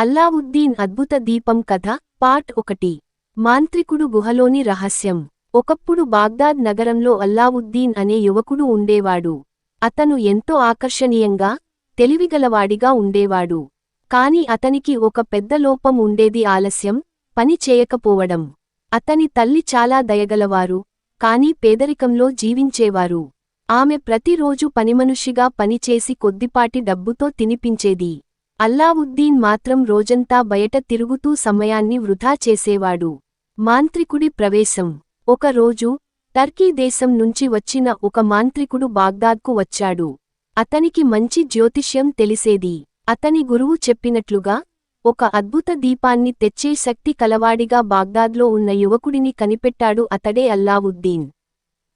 అల్లావుద్దీన్ అద్భుత దీపం కథ పార్ట్ ఒకటి. మాంత్రికుడు గుహలోని రహస్యం. ఒకప్పుడు బాగ్దాద్ నగరంలో అల్లావుద్దీన్ అనే యువకుడు ఉండేవాడు. అతను ఎంతో ఆకర్షణీయంగా తెలివిగలవాడిగా ఉండేవాడు. కాని అతనికి ఒక పెద్ద లోపం ఉండేది ఆలస్యం పని చేయకపోవడం. అతని తల్లి చాలా దయగలవారు కాని పేదరికంలో జీవించేవారు. ఆమె ప్రతిరోజు పనిమనుషిగా పనిచేసి కొద్దిపాటి డబ్బుతో తినిపించేది. అల్లావుద్దీన్ మాత్రం రోజంతా బయట తిరుగుతూ సమయాన్ని వృధా చేసేవాడు. మాంత్రికుడి ప్రవేశం. ఒకరోజు టర్కీ దేశం నుంచి వచ్చిన ఒక మాంత్రికుడు బాగ్దాద్కు వచ్చాడు. అతనికి మంచి జ్యోతిష్యం తెలిసేది. అతని గురువు చెప్పినట్లుగా ఒక అద్భుత దీపాన్ని తెచ్చే శక్తి కలవాడిగా బాగ్దాద్లో ఉన్న యువకుడిని కనిపెట్టాడు అతడే అల్లావుద్దీన్.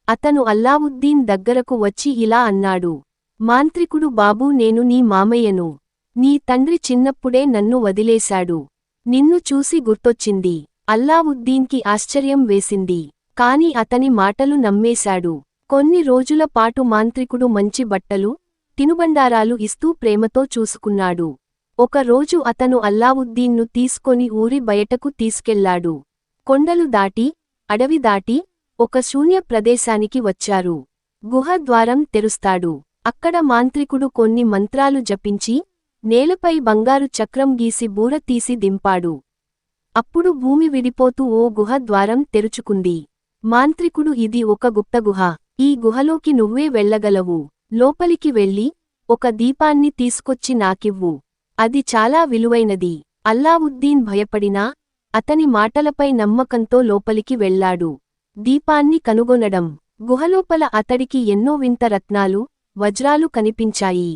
అతను అల్లావుద్దీన్ దగ్గరకు వచ్చి ఇలా అన్నాడు. మాంత్రికుడు బాబూ నేను నీ మామయ్యను. నీ తండ్రి చిన్నప్పుడే నన్ను వదిలేశాడు. నిన్ను చూసి గుర్తొచ్చింది. అల్లావుద్దీన్కి ఆశ్చర్యం వేసింది. కాని అతని మాటలు నమ్మేశాడు. కొన్ని రోజుల పాటు మాంత్రికుడు మంచి బట్టలు తినుబండారాలు ఇస్తూ ప్రేమతో చూసుకున్నాడు. ఒకరోజు అతను అల్లావుద్దీన్ను తీసుకొని ఊరి బయటకు తీసుకెళ్ళాడు. కొండలు దాటి అడవి దాటి ఒక శూన్య ప్రదేశానికి వచ్చారు. గుహ ద్వారం తెరుస్తాడు. అక్కడ మాంత్రికుడు కొన్ని మంత్రాలు జపించి నేలపై బంగారు చక్రం గీసి బూర తీసి దింపాడు. అప్పుడు భూమి విడిపోతూ ఓ గుహ ద్వారం తెరుచుకుంది. మాంత్రికుడు ఇది ఒక గుప్త గుహ. ఈ గుహలోకి నువ్వే వెళ్ళగలవు. లోపలికి వెళ్ళి ఒక దీపాన్ని తీసుకొచ్చి నాకివ్వు. అది చాలా విలువైనది. అల్లావుద్దీన్ భయపడినా అతని మాటలపై నమ్మకంతో లోపలికి వెళ్ళాడు. దీపాన్ని కనుగొనడం. గుహలోపల అతడికి ఎన్నో వింత రత్నాలు వజ్రాలు కనిపించాయి.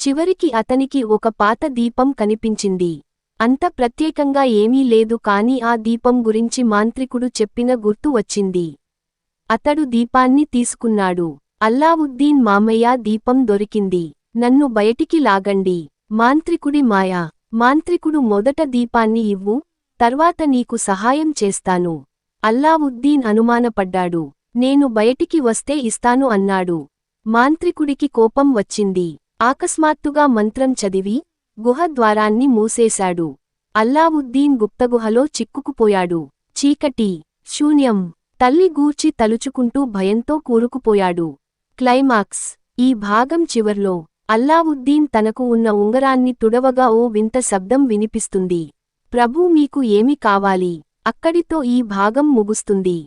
చివరికి అతనికి ఒక పాత దీపం కనిపించింది. అంత ప్రత్యేకంగా ఏమీ లేదు కాని ఆ దీపం గురించి మాంత్రికుడు చెప్పిన గుర్తు వచ్చింది. అతడు దీపాన్ని తీసుకున్నాడు. అల్లావుద్దీన్ మామయ్య దీపం దొరికింది. నన్ను బయటికి లాగండి. మాంత్రికుడి మాయా. మాంత్రికుడు మొదట దీపాన్ని ఇవ్వు తర్వాత నీకు సహాయం చేస్తాను. అల్లావుద్దీన్ అనుమానపడ్డాడు. నేను బయటికి వస్తే ఇస్తాను అన్నాడు. మాంత్రికుడికి కోపం వచ్చింది. ఆకస్మాత్తుగా మంత్రం చదివి గుహ ద్వారాన్ని మూసేశాడు. అల్లావుద్దీన్ గుప్తగుహలో చిక్కుకుపోయాడు. చీకటి శూన్యం తల్లి గూర్చి తలుచుకుంటూ భయంతో కూరుకుపోయాడు. క్లైమాక్స్ ఈ భాగం చివర్లో అల్లావుద్దీన్ తనకు ఉన్న ఉంగరాన్ని తుడవగా ఓ వింత శబ్దం వినిపిస్తుంది. ప్రభూ మీకు ఏమి కావాలి? అక్కడితో ఈ భాగం ముగుస్తుంది.